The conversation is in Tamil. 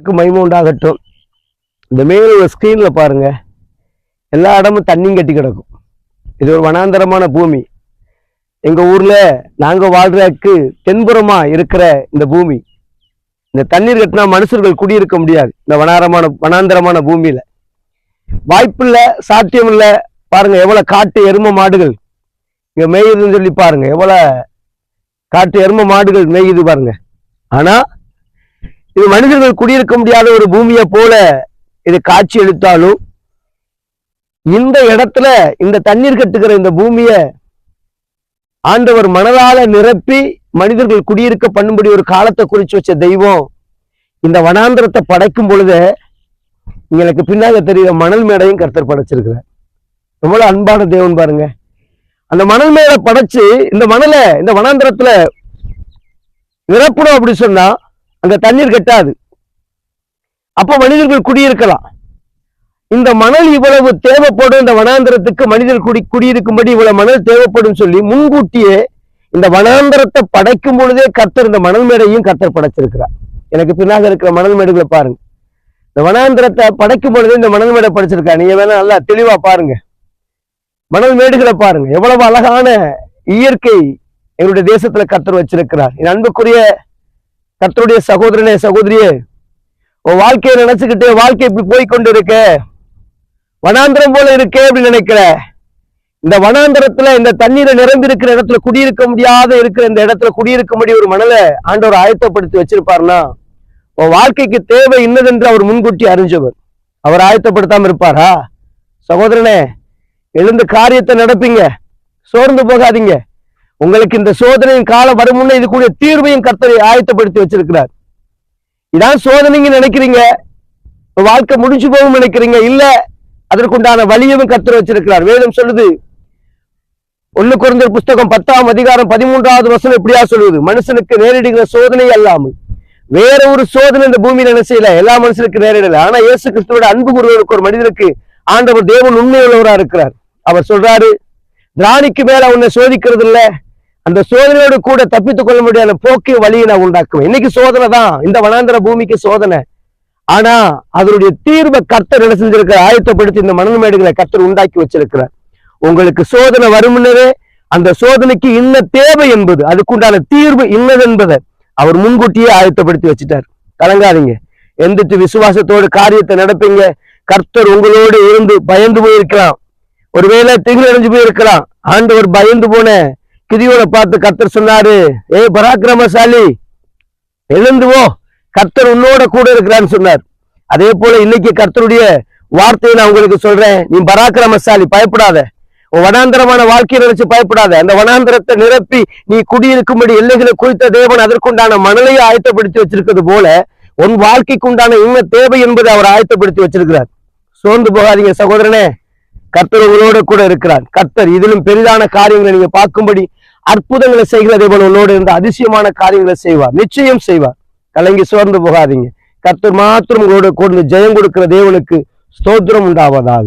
க்கு மகிமை உண்டாகட்டும் இந்த மேல ஒரு ஸ்க்ரீனில் பாருங்கள் எல்லா இடமும் தண்ணியும் கட்டி கிடக்கும். இது ஒரு வனாந்தரமான பூமி. எங்கள் ஊரில் நாங்கள் வாழ்கிறக்கு தென்புறமாக இருக்கிற இந்த பூமி. இந்த தண்ணீர் கட்டினா மனுஷர்கள் குடியிருக்க முடியாது. இந்த வனாரமான வனாந்தரமான பூமியில. வாய்ப்பில்ல சாத்தியம் இல்லை பாருங்கள் எவ்வளோ காட்டு எரும மாடுகள். இங்கே மேயுதுன்னு சொல்லி பாருங்கள் எவ்வளோ காட்டு எரும மாடுகள் மேயுது பாருங்கள் ஆனால் இது மனிதர்கள் குடியிருக்க முடியாத ஒரு பூமியை போல இது காட்சி எடுத்தாலும் இந்த இடத்துல இந்த தண்ணீர் கட்டுகிற இந்த பூமியை ஆண்டவர் மனதால நிரப்பி மனிதர்கள் குடியிருக்க பண்ணும்படி ஒரு காலத்தை குறிச்சு வச்ச தெய்வம் இந்த வனாந்திரத்தை படைக்கும் பொழுது எங்களுக்கு பின்னாக தெரியுற மணல் மேடையும் கருத்தர் படைச்சிருக்கிறார். எவ்வளவு அன்பான தேவன் பாருங்க. அந்த மணல் மேடை படைச்சு இந்த மணலை இந்த வனாந்திரத்துல நிரப்பணும் அப்படி சொன்னா அங்க தண்ணீர் கட்டாது. அப்ப மனிதர்கள் குடியிருக்கலாம். இந்த மணல் இவ்வளவு தேவைப்படும் இந்த வனாந்திரத்துக்கு மனிதர் குடி குடியிருக்கும்படி இவ்வளவு மணல் தேவைப்படும் சொல்லி முன்கூட்டியே இந்த வனாந்திரத்தை படைக்கும் பொழுதே கத்தர் இந்த மணல் மேடையும் கத்தர் படைச்சிருக்கிறார். எனக்கு பின்னாக இருக்கிற மணல் மேடுகளை பாருங்க. இந்த வனாந்திரத்தை படைக்கும் பொழுதே இந்த மணல் மேடை படைச்சிருக்கா நீங்க வேணா நல்லா தெளிவா பாருங்க. மணல் மேடுகளை பாருங்க. எவ்வளவு அழகான இயற்கை எங்களுடைய தேசத்துல கத்தர் வச்சிருக்கிறார். என் அன்புக்குரிய கத்தருடைய சகோதரனே சகோதரியே உன் வாழ்க்கையை நினைச்சுக்கிட்டு வாழ்க்கை இப்படி போய் கொண்டு இருக்க வனாந்திரம் போல இருக்கே அப்படின்னு நினைக்கிற. இந்த வனாந்திரத்துல இந்த தண்ணீரை நிரம்பி இருக்கிற இடத்துல குடியிருக்க முடியாத இருக்கிற இந்த இடத்துல குடியிருக்கும்படி ஒரு மணலை ஆண்டவர் ஆயத்தப்படுத்தி வச்சிருப்பாருன்னா உன் வாழ்க்கைக்கு தேவை இன்னதென்று அவர் முன்கூட்டி அறிஞ்சவர். அவர் ஆயத்தப்படுத்தாம இருப்பாரா? சகோதரனே எழுந்து காரியத்தை நடப்பீங்க. சோர்ந்து போகாதீங்க. உங்களுக்கு இந்த சோதனையின் காலம் வரும் முன்னே இதுக்குரிய தீர்வையும் கர்த்தரை ஆயத்தப்படுத்தி வச்சிருக்கிறார். இதான் சோதனைங்க நினைக்கிறீங்க? வாழ்க்கை முடிஞ்சு போகும் நினைக்கிறீங்க? இல்ல அதற்குண்டான வழியவும் கர்த்தர் வச்சிருக்கிறார். வேதம் சொல்லுது ஒண்ணு குறைந்த புஸ்தகம் பத்தாம் அதிகாரம் பதிமூன்றாவது வசனம் எப்படியா சொல்லுவது மனுஷனுக்கு நேரிடுகிற சோதனை அல்லாமல் வேற ஒரு சோதனை இந்த பூமியில என்ன செய்யல? எல்லா மனுஷனுக்கு நேரிடல. ஆனா இயேசு கிறிஸ்துவோட அன்பு குருவருக்கு ஒரு மனிதனுக்கு ஆண்டவர் தேவன் உண்மையுள்ளவரா இருக்கிறார். அவர் சொல்றாரு ராணிக்கு மேல உன்னை சோதிக்கிறது இல்லை அந்த சோதனையோடு கூட தப்பித்துக் கொள்ள முடியாத போக்கு வழியை நான் உண்டாக்குவேன். இன்னைக்கு சோதனை தான். இந்த வனாந்திர பூமிக்கு சோதனை. ஆனா அதனுடைய தீர்வை கர்த்தர் என்ன செஞ்சிருக்கிற ஆயத்தப்படுத்தி இந்த மணல் மேடுகளை கர்த்தர் உண்டாக்கி வச்சிருக்கிறார். உங்களுக்கு சோதனை வருமுன்னரே அந்த சோதனைக்கு இன்ன தேவை என்பது அதுக்குண்டான தீர்வு இன்னது என்பதை அவர் முன்கூட்டியே ஆயத்தப்படுத்தி வச்சுட்டார். கலங்காதீங்க. எந்திட்டு விசுவாசத்தோடு காரியத்தை நடப்பீங்க. கர்த்தர் உங்களோடு இருந்து பயந்து போயிருக்கலாம். ஒருவேளை திகில் போயிருக்கலாம். ஆண்டவர் பயந்து போன கிரியோட பார்த்து கர்த்தர் சொன்னாரு ஏ பராக்கிரமசாலி எழுந்துவோ கத்தர் கர்த்தர் உன்னோட கூட இருக்கிறான்னு சொன்னார். அதே போல இன்னைக்கு கர்த்தருடைய வார்த்தையை நான் உங்களுக்கு சொல்றேன். நீ பராக்கிரமசாலி பயப்படாத. வனாந்தரமான வாழ்க்கையை நினைச்சு பயப்படாத. அந்த வனாந்தரத்தை நிரப்பி நீ குடியிருக்கும்படி எல்லைகளை குறித்த தேவன் அதற்குண்டான மணலையை ஆயத்தப்படுத்தி வச்சிருக்கிறது போல உன் வாழ்க்கைக்கு உண்டான இன்ன தேவை என்பதை அவர் ஆயத்தப்படுத்தி வச்சிருக்கிறார். சோர்ந்து போகாதீங்க சகோதரனே. கர்த்தர் உங்களோட கூட இருக்கிறார். கர்த்தர் இதிலும் பெரிதான காரியங்களை நீங்க பார்க்கும்படி அற்புதங்களை செய்கிறதே போல உன்னோடு இருந்த அதிசயமான காரியங்களை செய்வார். நிச்சயம் செய்வார். கலங்கி சோர்ந்து போகாதீங்க. கர்த்தர் மாத்திரம் உங்களோட கூட ஜெயம் கொடுக்கிற தேவனுக்கு ஸ்தோத்திரம் உண்டாவதாக.